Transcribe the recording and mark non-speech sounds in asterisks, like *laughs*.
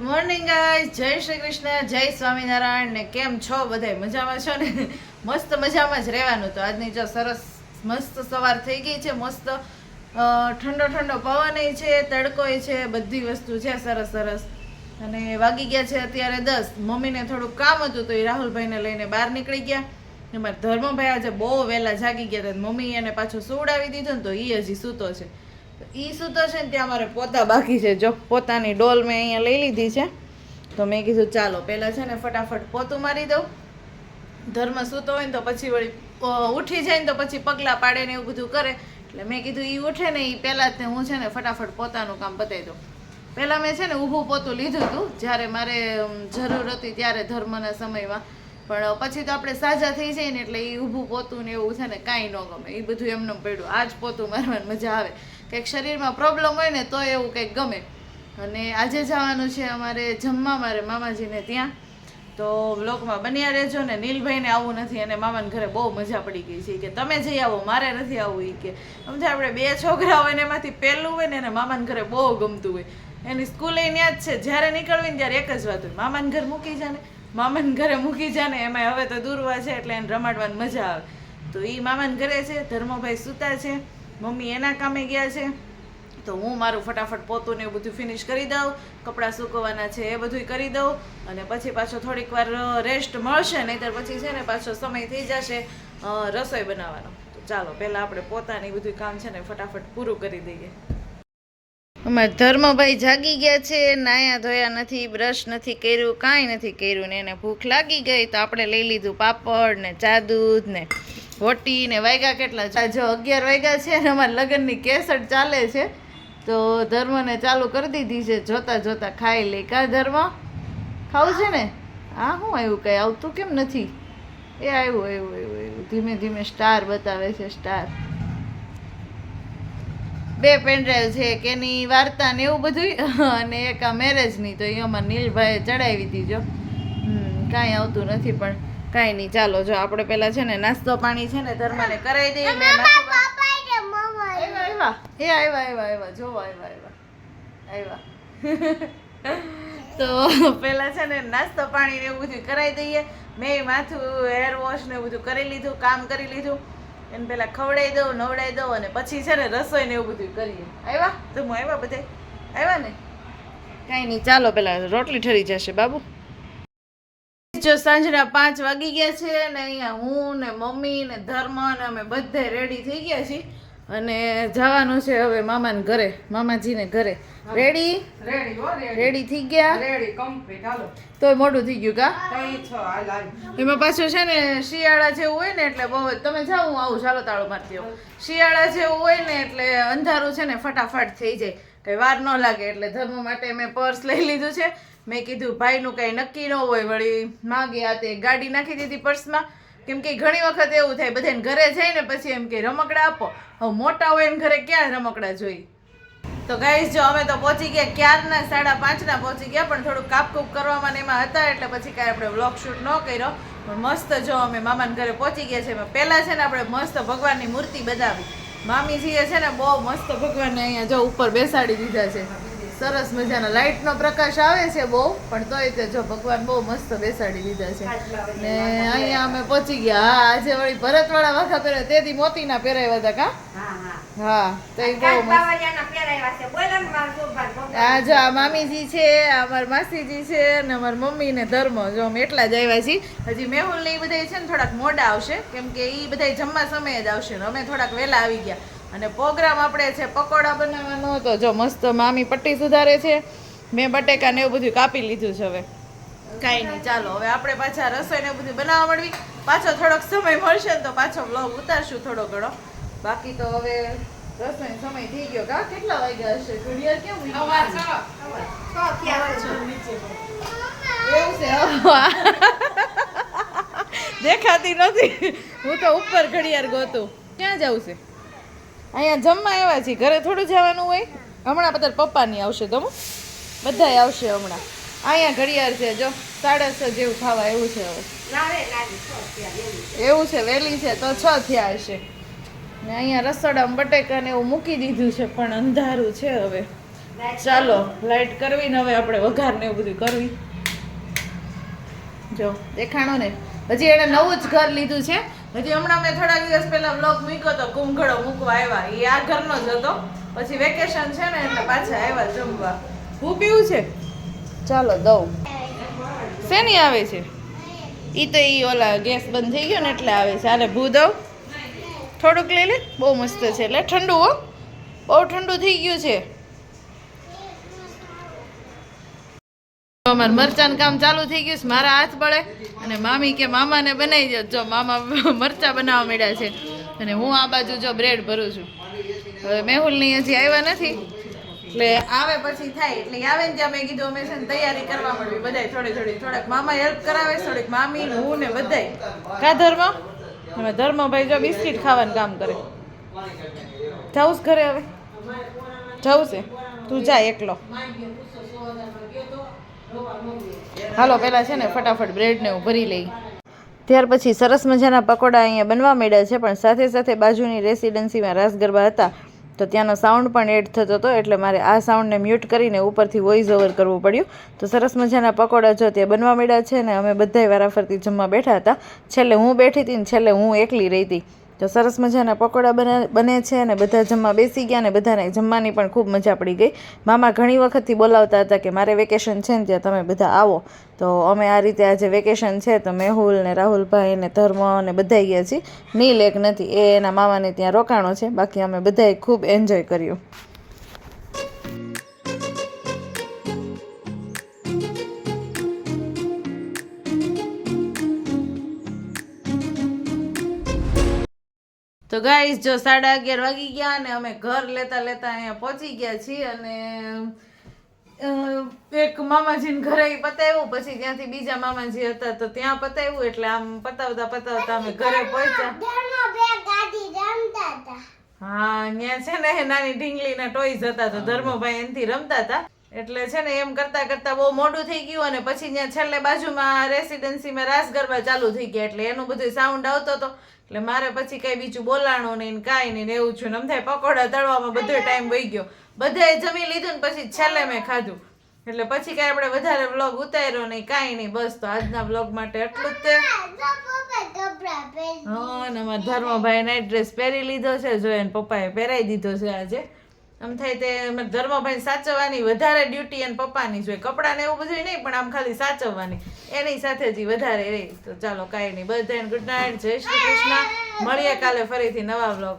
Morning guys જય શ્રી કૃષ્ણ, જય સ્વામિનારાયણ ને કેમ છો? બધાય મજામાં છો ને? *laughs* મસ્ત મજામાં જ રહેવાનું તો આજની જો સરસ મસ્ત સવાર થઈ ગઈ છે. મસ્ત ઠંડો ઠંડો પવન છે, તડકોય છે, બધી વસ્તુ છે સરસ સરસ. અને વાગી ગયા છે અત્યારે દસ. મમ્મીને થોડુંક કામ હતું તો એ રાહુલભાઈને લઈને બહાર નીકળી ગયા. એમાં ધર્મભાઈ આજે બહુ વહેલા જાગી ગયા હતા મમ્મી એને પાછું સુવડાવી દીધું ને તો એ હજી સૂતો છે. ઈ સૂતો છે ને ત્યાં મારે પોતા બાકી છે. જો પોતાની ડોલ મેં અહીંયા લઈ લીધી છે, તો મેં કીધું ચાલો પહેલાં છે ને ફટાફટ પોતું મારી દઉં. ધર્મ સૂતો હોય ને તો પછી વળી ઉઠી જાય ને તો પછી પગલાં પાડે ને એવું બધું કરે. એટલે મેં કીધું એ ઉઠે ને એ પહેલાં જ ને હું છે ને ફટાફટ પોતાનું કામ બતાવી દઉં. પહેલાં મેં છે ને ઊભું પોતું લીધું હતું, જ્યારે મારે જરૂર હતી ત્યારે ધર્મના સમયમાં. પણ પછી તો આપણે સાજા થઈ જઈએ ને એટલે એ ઊભું પોતું ને એવું છે ને કાંઈ ન ગમે. એ બધું એમને પડ્યું. આ જ પોતું મારવાની મજા આવે. કંઈક શરીરમાં પ્રોબ્લેમ હોય ને તો એવું કંઈક ગમે. અને આજે જવાનું છે અમારે જમવા મારે મામાજીને ત્યાં. તો બ્લોગમાં બન્યા રહેજો ને નીલભાઈને આવવું નથી અને મામાને ઘરે બહુ મજા પડી ગઈ છે કે તમે જઈ આવો, મારે નથી આવવું એ કે. સમજે આપણે બે છોકરા હોય ને એમાંથી પહેલું હોય ને એને મામાને ઘરે બહુ ગમતું હોય. એની સ્કૂલે ત્યાં જ છે. જ્યારે નીકળવી ને ત્યારે એક જ વાત હોય. મામાને ઘર મૂકી જાને. મામાને ઘરે મૂકી જાને. એમાં હવે તો દૂરવા છે એટલે એને રમાડવાની મજા આવે. તો એ મામાને ઘરે છે, ધર્મભાઈ સૂતા છે. મમ્મી એના કામે ગયા છે. તો હું મારું ફટાફટ પોતું ને એવું બધું ફિનિશ કરી દઉં, કપડાં સૂકવવાના છે એ બધું કરી દઉં અને પછી પાછો થોડીક વાર રેસ્ટ મળશે, નહીંતર પછી છે ને પાછો સમય થઈ જશે રસોઈ બનાવવાનો. તો ચાલો, પહેલાં આપણે પોતાની બધું કામ છે ને ફટાફટ પૂરું કરી દઈએ. અમારા ધર્મભાઈ જાગી ગયા છે, નાયા ધોયા નથી બ્રશ નથી કર્યું, કાંઈ નથી કર્યું ને એને ભૂખ લાગી ગઈ, તો આપણે લઈ લીધું પાપડ ને ચા દૂધ ને રોટી ને વાગ્યા કેટલા? જો અગિયાર વાગ્યા છે અને અમારા લગ્નની કેસટ ચાલે છે, તો ધર્મને ચાલુ કરી દીધી છે, જોતા જોતા ખાઈ લે. કા ધર્મ? ખાવું છે ને? આ શું આવ્યું કંઈ આવતું કેમ નથી? એ આવ્યું આવ્યું આવ્યું આવ્યું. ધીમે ધીમે સ્ટાર બતાવે છે, સ્ટાર. બે પેનડ્રાઈવ છે કે એની વાર્તા ને એવું બધું અને એક આ મેરેજની તો એ અમારા નીલભાઈએ ચડાવી દીધો કાંઈ આવતું નથી, પણ કાંઈ નહીં ચાલો જો આપણે પહેલાં છે ને નાસ્તો પાણી છે ને ધર્માને કરાવી દઈએ મેં આવ્યા એ આવ્યા આવ્યા આવ્યા જો આવ્યા આવ્યા આવ્યા. તો પહેલાં છે ને નાસ્તો પાણી ને એવું બધું કરાવી દઈએ. મેં માથું હેર વોશ ને એવું બધું કરી લીધું કામ કરી લીધું. એને પહેલાં ખવડાવી દઉં નવડાવી દઉં અને પછી છે ને રસોઈ ને એવું બધું કરીએ. આવ્યા? તો હું આવ્યા બધા? આવ્યા ને? કાંઈ નહીં ચાલો પેલા રોટલી ઠરી જશે બાબુ. જો સાંજના પાંચ વાગી ગયા છે ને અહીંયા હું ને મમ્મી ને ધર્મ ને અમે બધે રેડી થઈ ગયા છીએ. અને જવાનું છે હવે મામાને ઘરે મામાજીને ઘરે. રેડી રેડી રેડી થઈ ગયા? રેડી કમ્પ્લીટ હાલો. તોય મોડું થઈ ગયું કા? એમાં પાછું છે ને શિયાળા જેવું હોય ને એટલે બહુ તમે જાઓ હું આવું ચાલો તાળો મારતી શિયાળા જેવું હોય ને એટલે અંધારું છે ને ફટાફટ થઈ જાય. કઈ વાર ન લાગે એટલે ધર્મ માટે મેં પર્સ લઈ લીધું છે. મેં કીધું, ભાઈનું કંઈ નક્કી ન હોય વળી. માગે આ તે ગાડી નાખી દીધી પર્સમાં. કેમ કે ઘણી વખત એવું થાય, બધાને ઘરે જાય ને પછી એમ કે, રમકડા આપો. હવે મોટા હોય ને ઘરે ક્યાં રમકડા જોઈ? તો ગાઈસ જો અમે તો પહોંચી ગયા ક્યારના? સાડા પાંચના પહોંચી ગયા, પણ થોડું કાપકૂપ કરવામાં ને એમાં હતા, એટલે પછી કાંઈ આપણે વ્લોગ શૂટ ન કર્યો. પણ મસ્ત જો અમે મામાના ઘરે પહોંચી ગયા છે એમાં પહેલાં છે ને આપણે મસ્ત ભગવાનની મૂર્તિ બનાવી. મામીજીએ છે ને બહુ મસ્ત ભગવાનને અહીંયા જો ઉપર બેસાડી દીધા છે. સરસ મજાના લાઇટનો પ્રકાશ આવે છે બહુ, પણ તોય તે જો ભગવાન બહુ મસ્ત બેસાડી દીધા છે. ને અહીંયા અમે પહોંચી ગયા. આજે વળી ભરતવાળા વાખા પહેર્યા, તેથી મોતીના પહેરાવ્યા હતા કા? હા હા હા તો એ બહુ. આ જો આ મામીજી છે અમાર માસીજી છે, અને અમારા મમ્મી ને ધર્મ, જો અમે એટલા જ આવ્યા છીએ. હજી મેહુલ ને એ બધા છે ને થોડાક મોડા આવશે, કેમ કે એ બધા જમવા સમયે જ આવશે ને અમે થોડાક વહેલા આવી ગયા. અને પ્રોગ્રામ આપણે છે પકોડા બનાવવાનો હતો જો મસ્ત મામી પટ્ટી સુધારે છે. મેં બટેકા ને એવું બધું કાપી લીધું છે હવે. કાંઈ નહીં, ચાલો, હવે આપણે પાછા રસોઈ ને બધું બનાવવા મળવી પાછો થોડોક સમય મળશે ને તો પાછો બ્લોગ ઉતારશું થોડો ઘણો. બાકી તો હવે રસોઈ સમય થઈ ગયો. કા કેટલા વાગ્યા હશે? ઘડિયાળ કેવું થયા એવું છે? દેખાતી નથી. હું તો ઉપર ઘડિયાળ ગોતું. ક્યાં જવું છે? અહીંયા જમવા આવ્યા છીએ. ઘરે થોડું જવાનું હોય. હમણાં બધા પપ્પાની આવશે તો બધા બધાય આવશે હમણાં. અહીંયા ઘડિયાળ છે જો. સાડા છ જેવું ખાવા એવું છે હવે. એવું છે વહેલી છે તો છ થયા હશે. ને અહીંયા રસોડામાં બટેકા ને એવું મૂકી દીધું છે, પણ અંધારું છે હવે. ચાલો લાઇટ કરવી ને હવે આપણે વઘાર ને એવું બધું કરવી. જો, દેખાણો ને. હજી એણે નવું જ ઘર લીધું છે. હજી હમણાં મેં થોડા દિવસ પહેલા બ્લોગ મૂક્યો તો કુંભળો મૂકવા આવ્યા. એ આ ઘરનો જ હતો. પછી વેકેશન છે ને, એટલે પાછા આવ્યા જમવા. હું પીવું છે? ચાલો, દઉં. શેની આવે છે? એ તો એ ઓલા ગેસ બંધ થઈ ગયો ને એટલે આવે છે. અરે ભૂ દઉં. થોડુંક લઈ લે. બહુ મસ્ત છે એટલે ઠંડુ હો. બહુ ઠંડુ થઈ ગયું છે. અમારે મરચાં કામ ચાલુ થઈ ગયું છે. મારા હાથ પડે અને મામી કે મામાને બનાવી દો. જો મામા *laughs* મરચાં બનાવવા માંડ્યા છે. અને હું આ બાજુ જો બ્રેડ ભરું છું. હવે મેહુલની હજી આવ્યા નથી. એટલે આવે પછી થાય. એટલે આવે ને ત્યાં મેં કીધું અમે છે તૈયારી કરવા માંડવી. બધાય થોડી થોડી થોડાક મામા હેલ્પ કરાવે, થોડીક મામી હું ને બધાય. કા ધર્મ અમે ધર્મભાઈ જો બિસ્કિટ ખાવાનું કામ કરે. જવું ઘરે હવે? જવું છે? તું જા એકલો. હાલો, પેલા છે ને ફટાફટ બ્રેડને હું ભરી લઈ. ત્યાર પછી સરસ મજાના પકોડા અહીંયા બનવા માંડ્યા છે, પણ સાથે સાથે બાજુની રેસિડેન્સીમાં રાસ ગરબા હતા. તો ત્યાંનો સાઉન્ડ પણ એડ થતો હતો, એટલે મારે આ સાઉન્ડને મ્યુટ કરીને ઉપરથી વોઇસ ઓવર કરવું પડ્યું. તો સરસ મજાના પકોડા જો ત્યાં બનવા મળ્યા છે ને, અમે બધાય વારાફરતી જમવા બેઠા હતા. છેલ્લે હું બેઠી હતી ને છેલ્લે હું એકલી રહી હતી. તો સરસ મજાના પકોડા બને છે અને બધા જમવા બેસી ગયા ને બધાને જમવાની પણ ખૂબ મજા પડી ગઈ. મામા ઘણી વખતથી બોલાવતા હતા કે મારે વેકેશન છે ને ત્યાં તમે બધા આવો. તો અમે આ રીતે આજે વેકેશન છે તો મેહુલ ને રાહુલભાઈ ને ધર્મ ને બધા ગયા છીએ. નીલ એક નથી, એ એના મામાને ત્યાં રોકાણો છે. બાકી અમે બધાએ ખૂબ એન્જોય કર્યું. તો ગાઈસ જો સાડા અગિયાર વાગી ગયા અને અમે ઘર લેતા લેતા અહીંયા પહોંચી ગયા છીએ અને એક મામાજીને ઘરે પતાવ્યું. પછી ત્યાંથી બીજા મામાજી હતા તો ત્યાં પતાવ્યું. એટલે આમ પતાવતા પતાવતા અમે ઘરે પહોંચ્યા. હા ત્યાં છે ને નાની ઢીંગલીના ટોયઝ હતા તો ધર્મભાઈ એનથી રમતા હતા. એટલે છે ને એમ કરતા કરતા બહુ મોડું થઈ ગયું અને પછી ત્યાં છેલ્લે બાજુમાં રેસિડેન્સીમાં રાસ ગરબા ચાલુ થઈ ગયા એટલે એનું બધું સાઉન્ડ આવતો હતો. એટલે મારે પછી કઈ બીજું બોલાણું નહીં કાંઈ નહીં ને એવું છું ને થાય પકોડા તળવામાં બધો ટાઈમ વહી ગયો. બધાએ જમી લીધું ને પછી છેલ્લે મેં ખાધું. એટલે પછી કાંઈ આપણે વધારે વ્લોગ ઉતાર્યો નહીં, કાંઈ નહીં, બસ તો આજના વ્લોગ માટે એટલું જ તે. હા અને અમારા ધર્મભાઈ નાઇટ ડ્રેસ પહેરી લીધો છે જો એને પપ્પાએ પહેરાવી દીધો છે આજે. આમ થાય તે ધર્મભાઈ સાચવવાની વધારે ડ્યુટી અને પપ્પાની જોઈએ કપડા ને એવું બધું નહીં પણ આમ ખાલી સાચવવાની. એની સાથે જ વધારે રહી તો ચાલો કાંઈ નહીં. બધાને ગુડ નાઇટ જય શ્રી કૃષ્ણ. મળીએ કાલે ફરીથી નવા no,